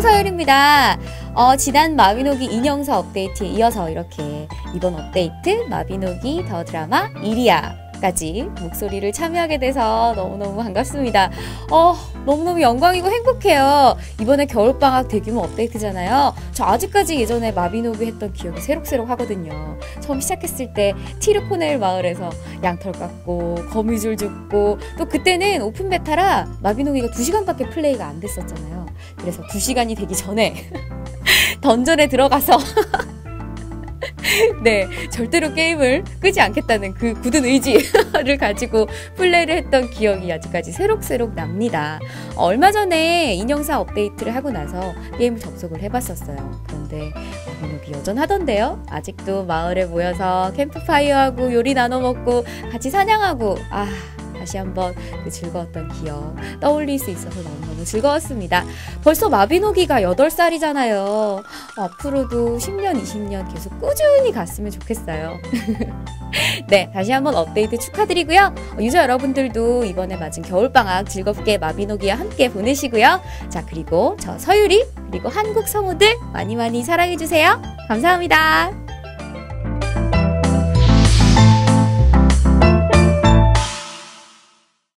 반갑습니다. 어, 지난 마비노기 인형사 업데이트에 이어서 이렇게 이번 업데이트 마비노기 더 드라마 이리아까지 목소리를 참여하게 돼서 너무너무 반갑습니다. 어, 너무너무 영광이고 행복해요. 이번에 겨울방학 대규모 업데이트잖아요. 저 아직까지 예전에 마비노기 했던 기억이 새록새록 하거든요. 처음 시작했을 때 티르코넬 마을에서 양털 깎고 거미줄 줍고 또 그때는 오픈 베타라 마비노기가 2시간밖에 플레이가 안 됐었잖아요. 그래서 2시간이 되기 전에 던전에 들어가서 네, 절대로 게임을 끄지 않겠다는 그 굳은 의지를 가지고 플레이를 했던 기억이 아직까지 새록새록 납니다. 얼마 전에 인형사 업데이트를 하고 나서 게임을 접속을 해봤었어요. 그런데 마비노기 여전하던데요? 아직도 마을에 모여서 캠프파이어하고 요리 나눠 먹고 같이 사냥하고 아 다시 한번 그 즐거웠던 기억 떠올릴 수 있어서 너무너무 즐거웠습니다. 벌써 마비노기가 8살이잖아요. 앞으로도 10년, 20년 계속 꾸준히 갔으면 좋겠어요. 네, 다시 한번 업데이트 축하드리고요. 유저 여러분들도 이번에 맞은 겨울방학 즐겁게 마비노기와 함께 보내시고요. 자, 그리고 저 서유리, 그리고 한국 성우들 많이 많이 사랑해주세요. 감사합니다.